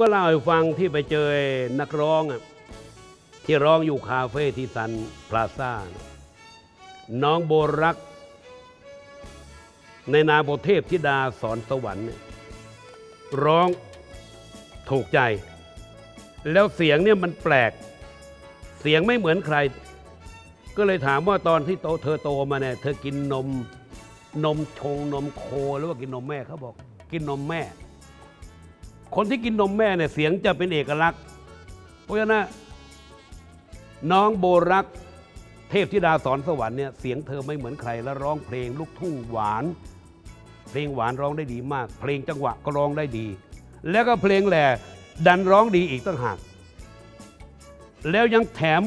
ก็เล่าให้ฟังที่ไปเจอนักร้องอะที่ร้องอยู่คาเฟ่ที่ซันพลาซ่า น้องโบรัก ในนาโบเทพธิดาสอนสวรรค์เนี่ยร้องถูกใจ แล้วเสียงเนี่ยมันแปลก เสียงไม่เหมือนใคร ก็เลยถามว่าตอนที่โตเธอโตมาเนี่ยเธอกินนม นมชงนมโคหรือว่ากินนมแม่เขาบอก กินนมแม่ คนที่กินนมแม่เนี่ยเสียงจะเป็นเอกลักษณ์ เพราะฉะนั้นน้องโบรักเทพธิดาสอนสวรรค์เนี่ยเสียงเธอไม่เหมือนใครและร้องเพลงลูกทุ่งหวาน เพลงหวานร้องได้ดีมาก เพลงจังหวะก็ร้องได้ดี แล้วก็เพลงแหล่ดันร้องดีอีกตั้งหากแล้วยังแถม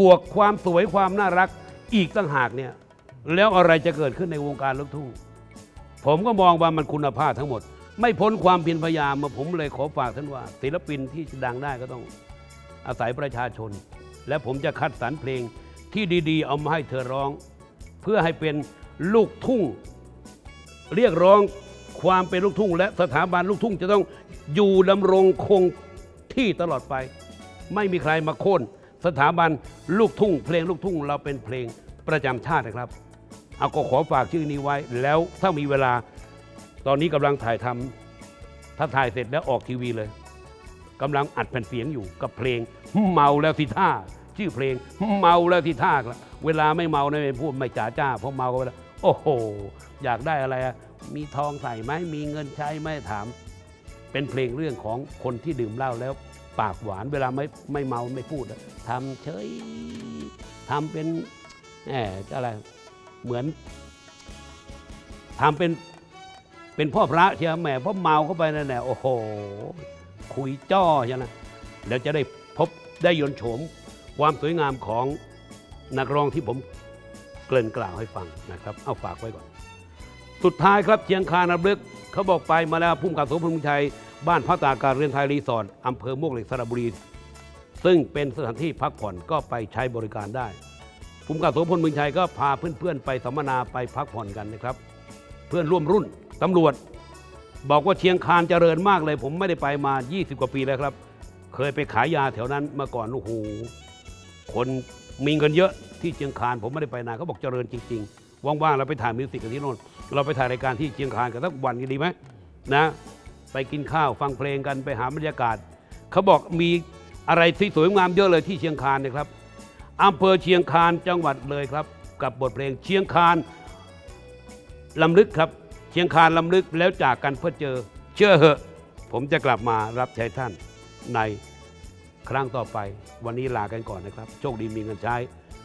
บวกความสวยความน่ารักอีกตั้งหากเนี่ยแล้วอะไรจะเกิดขึ้นในวงการลูกทุ่งผมก็มองว่ามันคุณภาพทั้งหมด ไม่พ้นความเพียรพยายามมาผมเลยขอฝากท่านว่า ศิลปินที่จะดังได้ก็ต้องอาศัยประชาชน และผมจะคัดสรรเพลงที่ดีๆ เอามาให้เธอร้อง เพื่อให้เป็นลูกทุ่ง เรียกร้องความเป็นลูกทุ่ง และสถาบันลูกทุ่งจะต้องอยู่ดำรงคงที่ตลอดไป ไม่มีใครมาโค่นสถาบันลูกทุ่ง เพลงลูกทุ่งเราเป็นเพลงประจำชาตินะครับ เอาก็ขอฝากชื่อนี้ไว้ แล้วถ้ามีเวลา ตอนนี้กำลังถ่ายทำถ้าถ่ายเสร็จแล้วออกทีวีเลยกำลังอัดแผ่นเสียงอยู่กับเพลงเมาแล้วสิท่า ชื่อเพลงเมาแล้วสิท่าละเวลาไม่เมาเนี่ยไม่พูดไม่จ๋าจ้าเพราะเมาก็ไปแล้วโอ้โห อยากได้อะไรอะมีทองใส่ไหมมีเงินใช้ไหมถาม เป็นเพลงเรื่องของคนที่ดื่มเหล้าแล้วปากหวานเวลาไม่ไม่เมาไม่พูดทำเฉยทำเป็นแหมอะไรเหมือนทำเป็น เป็นพ่อพระเชียวแหมเพราะเมาเข้าไปนั่นแหละโอ้โห คุยจ้อใช่ไหมแล้วจะได้พบได้ยนโฉมความสวยงามของนักร้องที่ผมเกริ่นกล่าวให้ฟังนะครับ เอาฝากไว้ก่อน สุดท้ายครับเชียงคานระลึกเขาบอกไปมาแล้วพุ่มกับสมพงษ์ชัย บ้านพักตากากาศเรือนไทยรีสอร์ทอำเภอมวกเหล็กสระบุรี ซึ่งเป็นสถานที่พักผ่อนก็ไปใช้บริการได้ภูมิกับโสพลเมืองชัยก็พาเพื่อนๆ ไปสัมมนาไปพักผ่อนกันนะครับ เพื่อนร่วมรุ่น ตำรวจบอกว่าเชียงคานเจริญมากเลย ผมไม่ได้ไปมา 20 กว่าปีแล้วครับ เคยไปขายยาแถวนั้นเมื่อก่อนโอ้โหคนมีเงินเยอะที่เชียงคานผมไม่ได้ไปนานเขาบอกเจริญจริง ๆ ว่างๆเราไปถ่ายมิวสิกกันที่โน่นเราไปถ่ายรายการที่เชียงคานกันสักวันกันดีไหมนะไปกินข้าวฟังเพลงกันไปหาบรรยากาศเขาบอกมีอะไรที่สวยงามเยอะเลยที่เชียงคานนะครับอำเภอเชียงคานจังหวัดเลยครับ กับบทเพลงเชียงคานลำลึกครับ เชียงคานลำลึกแล้วจากกันเพื่อเจอ เชื่อเหอะ ผมจะกลับมารับใช้ท่านในครั้งต่อไป วันนี้ลากันก่อนนะครับ โชคดีมีเงินใช้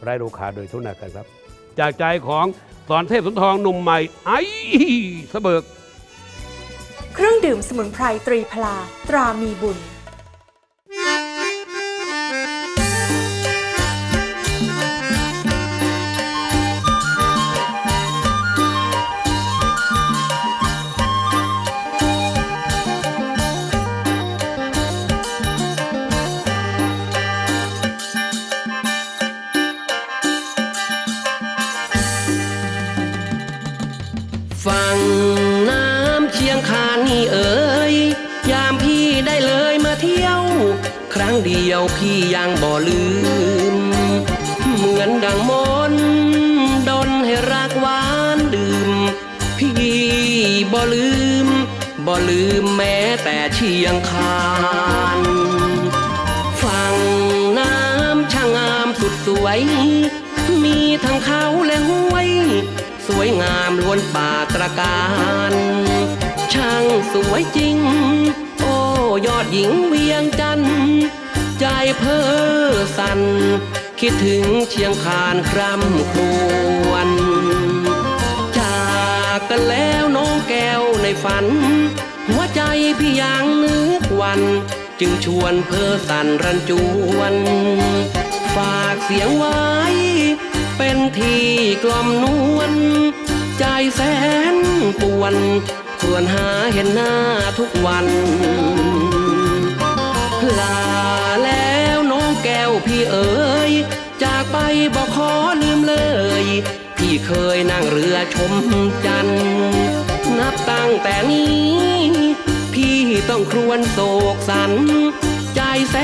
ไร้โรคาโดยทุนนากันครับ จากใจของสอนเทพสุนทรหนุ่มใหม่ไอ้สเบิก เครื่องดื่มสมุนไพรตรีพลาตรามีบุญ เดียวพี่ยังบ่ลืม เหมือนดังมนดนให้รักหวานดื่ม พี่บ่ลืม บ่ลืมแม้แต่เชียงคานฝั่งน้ำช่างงามสุดสวย มีทั้งเขาและห้วย สวยงามล้วนป่าตระการ ช่างสวยจริง โอ้ยอดหญิงเวียงจันทร์ เพ้อสั่นคิดถึงเชียงคานคร่ำครวญจากกันแล้วน้องแก้วในฝัน หัวใจพี่ยังนึกวัน จึงชวนเพ้อสั่นรันจวน ฝากเสียงไว้ เป็นที่กล่อมนวลใจแสนปวน ควนหาเห็นหน้าทุกวัน ไปบอกขอลืมเลย พี่เคยนั่งเรือชมจันทร์นับตั้งแต่นี้ พี่ต้องครวญโศกสัน ใจแส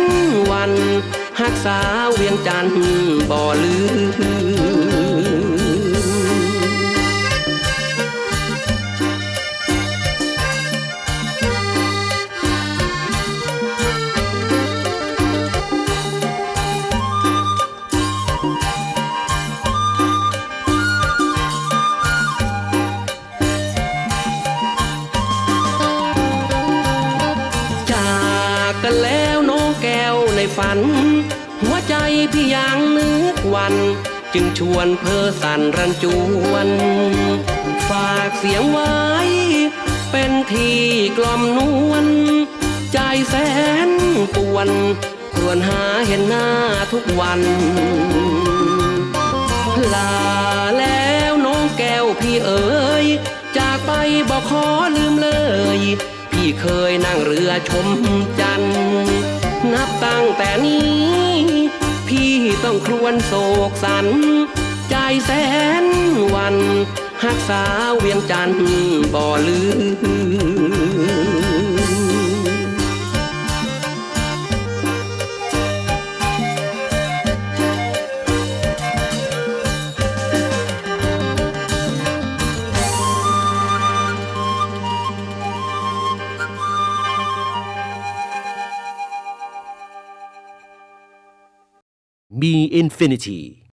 นวันหักษาเวียงจันทร์บ่ลืม ฝัน หัวใจพี่ยังนึกวัน จึงชวนเพอสันรันจวน ฝากเสียงไว้ เป็นที่กล่อมนวลใจแสนปวนครวญหาเห็นหน้าทุกวัน ลาแล้วน้องแก้วพี่เอ๋ยจากไปบอกขอลืมเลย พี่เคยนั่งเรือชมจันทร์ นับตั้งแต่นี้ พี่ต้องครวญโศกสัน ใจแสนวันหักษาเวียงจันทร์บ่ลืม be infinity.